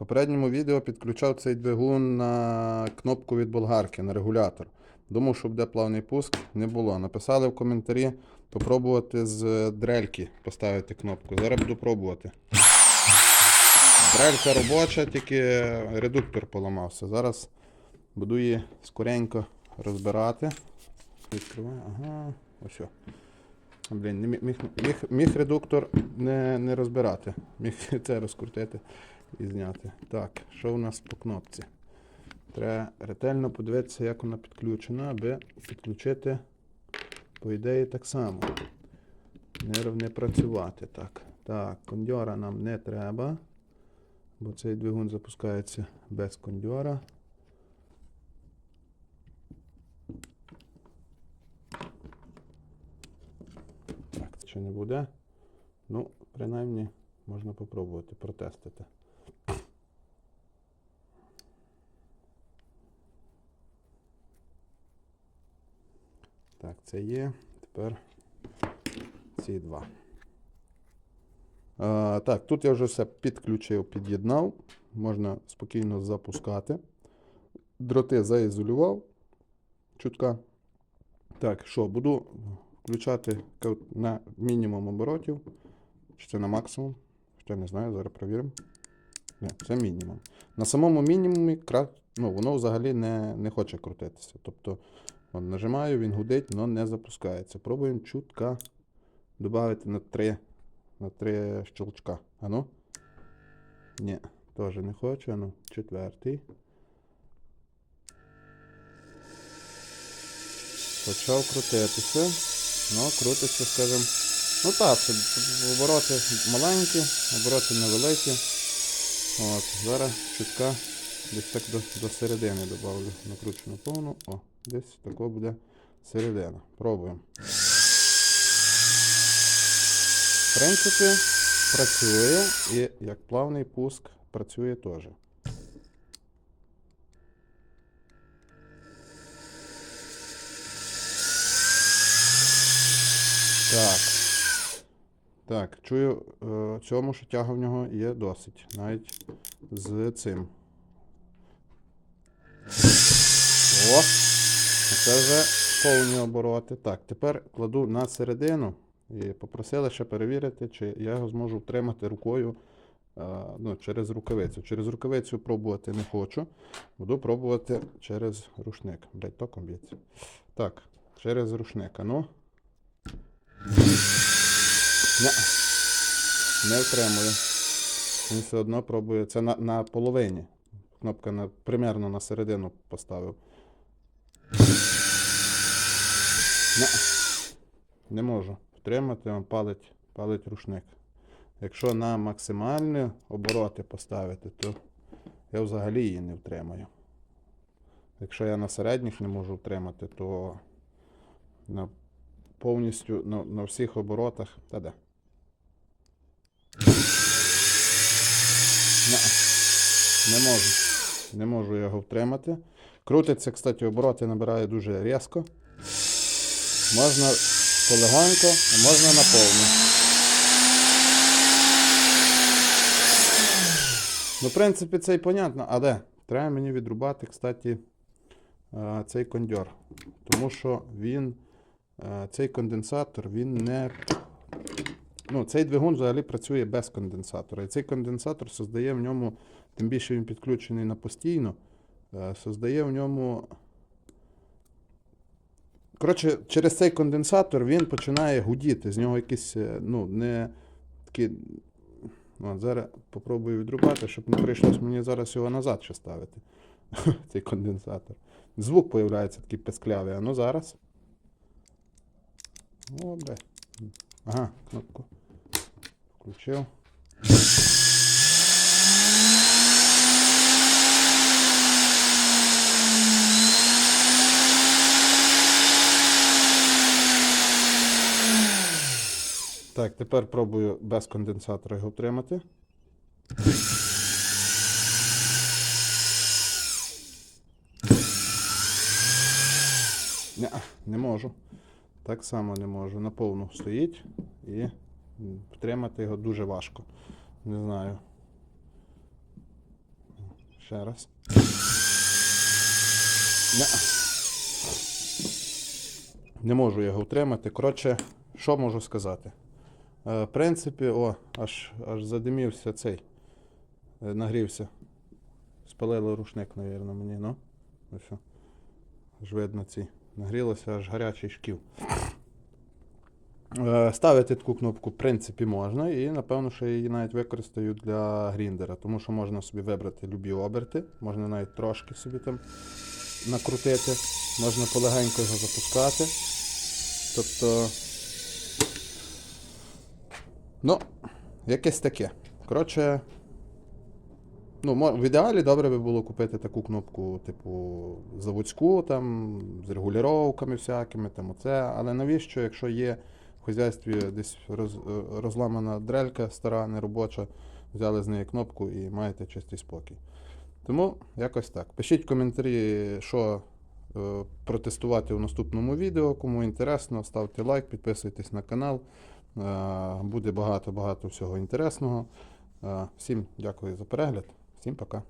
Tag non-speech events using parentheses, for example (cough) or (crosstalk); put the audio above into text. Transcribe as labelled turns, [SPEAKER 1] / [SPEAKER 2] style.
[SPEAKER 1] попередньому відео підключав цей двигун на кнопку від болгарки, на регулятор. Думав, що буде плавний пуск, не було. Написали в коментарі попробувати з дрельки поставити кнопку. Зараз буду пробувати. Дрелька робоча, тільки редуктор поламався. Зараз буду її скоренько розбирати. Відкриваю. Ага, ось. Блін, міг, міг, міг редуктор не, не розбирати. Міг (laughs) це розкрутити і зняти. Так, що у нас по кнопці? Треба ретельно подивитися, як вона підключена, аби підключити, по ідеї, так само. Не, не працювати. Так, так, кондьора нам не треба, бо цей двигун запускається без кондьора. Так, це ще не буде. Ну, принаймні, можна попробувати протестити. Так, це є. Тепер ці два. А, так, тут я вже все підключив, під'єднав. Можна спокійно запускати. Дроти заізолював. Чутка. Так, що, буду включати на мінімум оборотів. Чи це на максимум? Хоча не знаю, зараз перевіримо. Ні, це мінімум. На самому мінімумі ну, воно взагалі не, не хоче крутитися. Тобто, от, нажимаю, він гудить, але не запускається. Пробуємо чутка додати на 3, на 3 щелчка. Ану? Ні, теж не хочу. Ану, четвертий. Почав крутитися. Ну, крутиться, скажімо. Ну так, обороти маленькі, обороти невеликі. От, зараз чутка десь так до, до середини додавлю накручену повну. О, десь тако буде середина. Пробуємо. В принципі, працює і як плавний пуск працює теж. Так. Так, чую е, цьому, що тяга в нього є досить. Навіть з цим. О! Це вже повні обороти. Так, тепер кладу на середину і попросили ще перевірити, чи я його зможу втримати рукою е, ну, через рукавицю. Через рукавицю пробувати не хочу. Буду пробувати через рушник. Блять, током б'ється. Так, через рушник. Ану. Не, не втримує. Він все одно пробує. Це на, на половині. Кнопка на, примерно на середину поставив. Не, не можу. Втримати, палить, палить рушник. Якщо на максимальні обороти поставити, то я взагалі її не втримаю. Якщо я на середніх не можу втримати, то на повністю на, на всіх оборотах. Та де? Не, не можу. Не можу його втримати. Крутиться, кстати, обороти набирає дуже різко. Можна полегонько, а можна наповну. Ну, в принципі, це і понятно. А де? Треба мені відрубати, кстати, е, цей кондьор. Тому що він. Е, Цей конденсатор, він не. Ну, цей двигун взагалі працює без конденсатора. І цей конденсатор создає в ньому, тим більше він підключений на постійно, создає в ньому. Коротше, через цей конденсатор він починає гудіти. З нього якісь, е, ну, не такі. От, зараз попробую відрубати, щоб не прийшлось мені зараз його назад ще ставити. (laughs) Цей конденсатор. Звук появляється такий песклявий. А ну зараз. О. Ага, кнопку. Включив. Так, тепер пробую без конденсатора його втримати. Не, не можу. Так само не можу. На повну стоїть і втримати його дуже важко. Не знаю. Ще раз. Не. Не можу його утримати. Коротше, що можу сказати? Е, в принципі, о, аж, аж задимівся цей. Е, нагрівся. Спалило рушник, мабуть, мені, ну. Ось. що. Аж видно ці. Нагрілося аж гарячий шків. Е, Ставити таку кнопку, в принципі, можна, і напевно, що її навіть використаю для гріндера, тому що можна собі вибрати любі оберти, можна навіть трошки собі там накрутити, можна полегенько його запускати. Тобто. Ну, якесь таке. Коротше. Ну, в ідеалі добре би було купити таку кнопку, типу, заводську, там, з регулюваннями всякими, там оце. Але навіщо, якщо є в хазяйстві десь роз, е, розламана дрелька стара, неробоча, взяли з неї кнопку і маєте чистий спокій. Тому якось так. Пишіть коментарі, що е, протестувати у наступному відео. Кому інтересно, ставте лайк, підписуйтесь на канал. Е, Буде багато-багато всього інтересного. Е, Всім дякую за перегляд. Всім пока.